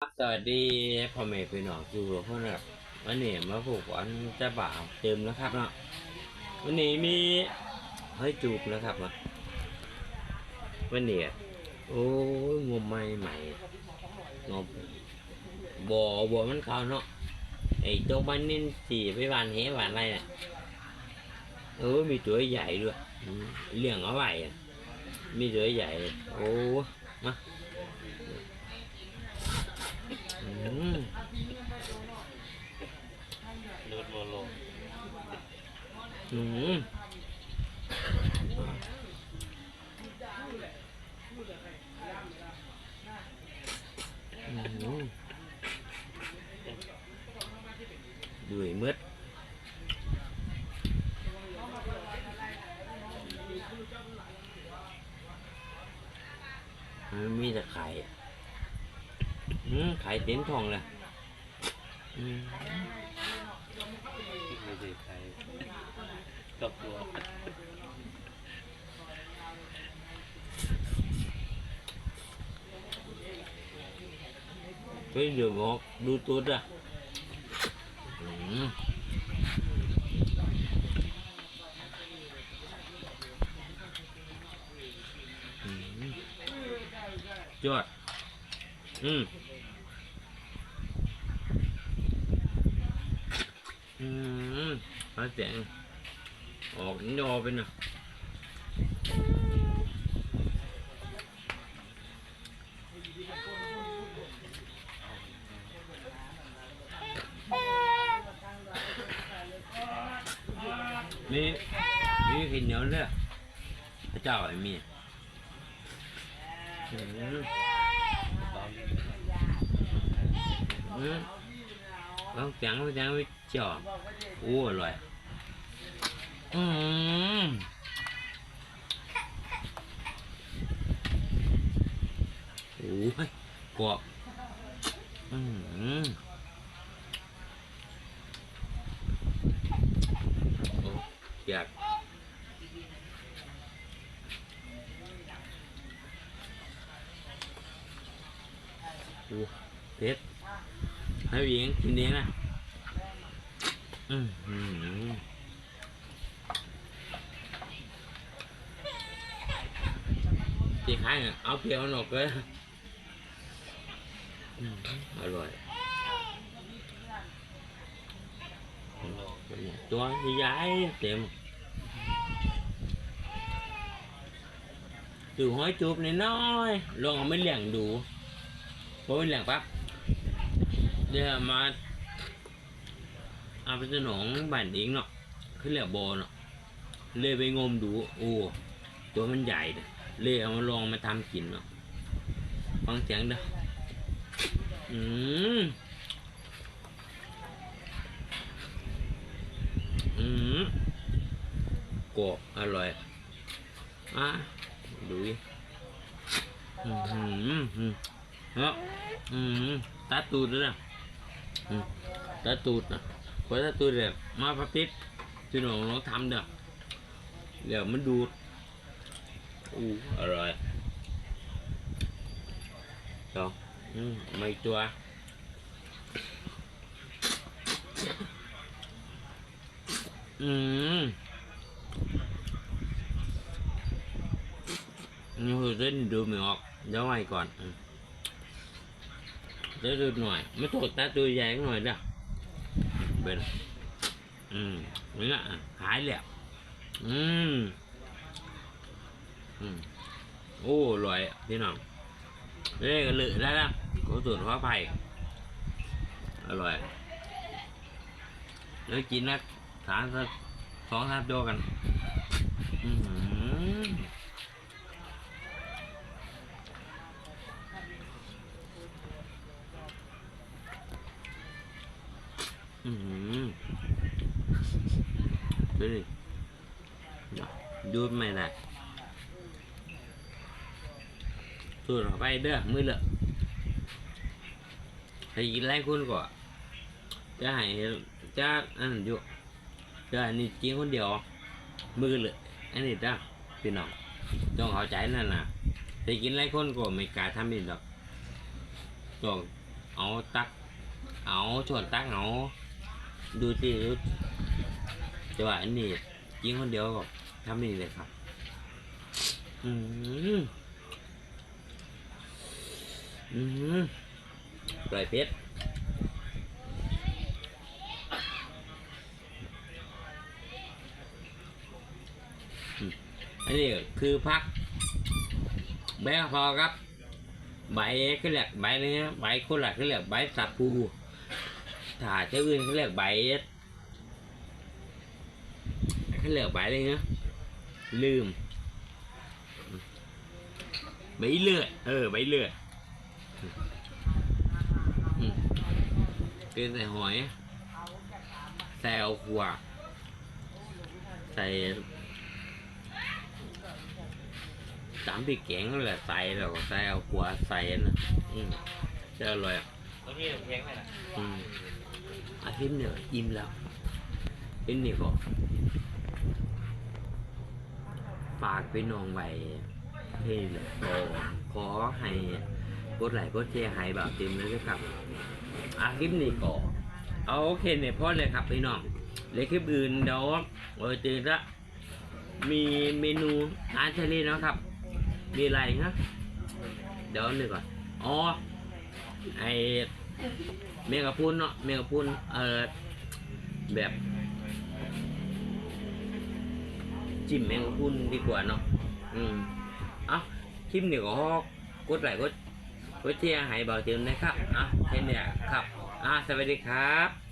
สวัสดีพ่อแม่พี่น้องสู่พ่อนะครับวันนี้มาผูกวันจะบ่าวเต็มนะครับเนาะวันนี้มีเฮ้ยจูบนะครับเนาะวันนี้โอ้ยงมใหม่ใหม่งมบ่อบ่อมันเขาเนาะไอ้ตัวมันนี่สี่ไปวานเหวานอะไรเนี่ยเออมีตัวใหญ่ด้วยเลี้ยงเอาไว้มีตัวใหญ่โอ้มา อืมรูดโลโลอืมด้วยมืดมันมีแต่ไข่ อืมไข่เต็มท้องเลยอืมไม่ใช่ใครกับตัว cái อืมฟ้าแสงออกนอเป็นอะมีมีขินเหนียวเลยพระเจ้าไอ้มีออืม อนอืมลองจังลองจังไปจ่อโอ้อร่อย อืมโอ้ยกรอบอืมโอ้อยากโอ้เผ็ด ให้หญิงกินเองนะอืมอืมที่ขายเนี่ยเอาเปรี้ยวหนกเลยอร่อยตัวใหญ่เต็มดูห้อยจูบนิดน้อยลองเอาไม่เหลี้ยงดูเพอไม่เหลี้ยงปั๊บ เดี๋ยวมาเอาไปสนองบ้านเองเนาะขึ้นเหลือโบเนาะเลยไปงมดู โอ้ตัวมันใหญ่เลยเอามาลองมาทำกินเนาะฟังเสียงเด้ออืมอืมกรอบอร่อยอะดูดิอืมอืมอืมเนาะอืมตาตูดด้วยนะ ตาตูดนะพอตาตูดแบบมาพับติดที่หนูลองทำเด้อเดี๋ยวมันดูดอู้อร่อยสองอืมไม่ตัวอืมนี่คือเส้นดูไม่ออกเดี๋ยวไว้ก่อน อืมเดี๋ยวดูหน่อยไม่ตกตาตัวใหญ่หน่อยเด้อเป็นอืมนี่ละหายแล้วอืมอืมโอ้อร่อยพี่น้องเอ้ยก็เลือได้แล้วขอสูตรข้าวไผ่อร่อยแล้วกินนะสามสักสองสามตัวกัน อือ ออือหือดูดิดูไม่ได้สูดเข้าไปเด้อมือเลอะให้กินไรคุณก่อนจะให้จะอันนั้นอยู่จะอันนี้กินคนเดียว มือเลยอันนี้จ้าพี่น้องต้องเข้าใจนั่นนะแต่กินหลายคนก็ไม่กล้าทำอีกหรอกต้องเอาตัก เอาชวนตักเอา ดูสิจังหวะอันนี้ยิงคนเดียวก็ทำนี่เลยครับ อืมอืมปล่อยเพชรอันนี้คือพักแบพอครับ ใบเขาเรียกใบนี้นะใบคนละเขาเรียกใบสับพู ถ้าเจ้าอื่นเขาเรียกใบเขาเรียกใบอะไรเงี้ยลืมใบเลือดเออใบเลือดอืมกินใส่หอยใส่เอาขวาใส่สามพริกแกงนั่นแหละใส่แล้วก็ใส่เอาขวาใส่นะอืมจะอร่อยอะแล้วมีเพลงไหมล่ะอืม อาทิตย์เนี่ยอิ่มแล้วเป็นนี่ก็ฝากไปน้องไว้ให้เลยก็ขอให้กดไลค์กดแชร์ให้แบบเต็มเลยนะครับ อาคลิปนี้ก็เอาโอเคเนี่ยพอเลยครับพี่น้องเลยคลิปอื่นเดี๋ยวเออตื่นละมีเมนูอาหารทะเลนะครับ มีอะไรนะเดี๋ยวนึกก่อนอ๋อไอ เมกะพุนเนาะเมกะพุนเอ่อแบบจิ้มแมงกะพุนดีกว่าเนาะอืมอะคลิปนี้ก็กดไลค์กดกดแชร์ให้เบาเติมนะครับอะแค่นี้ครับอะสวัสดีครับ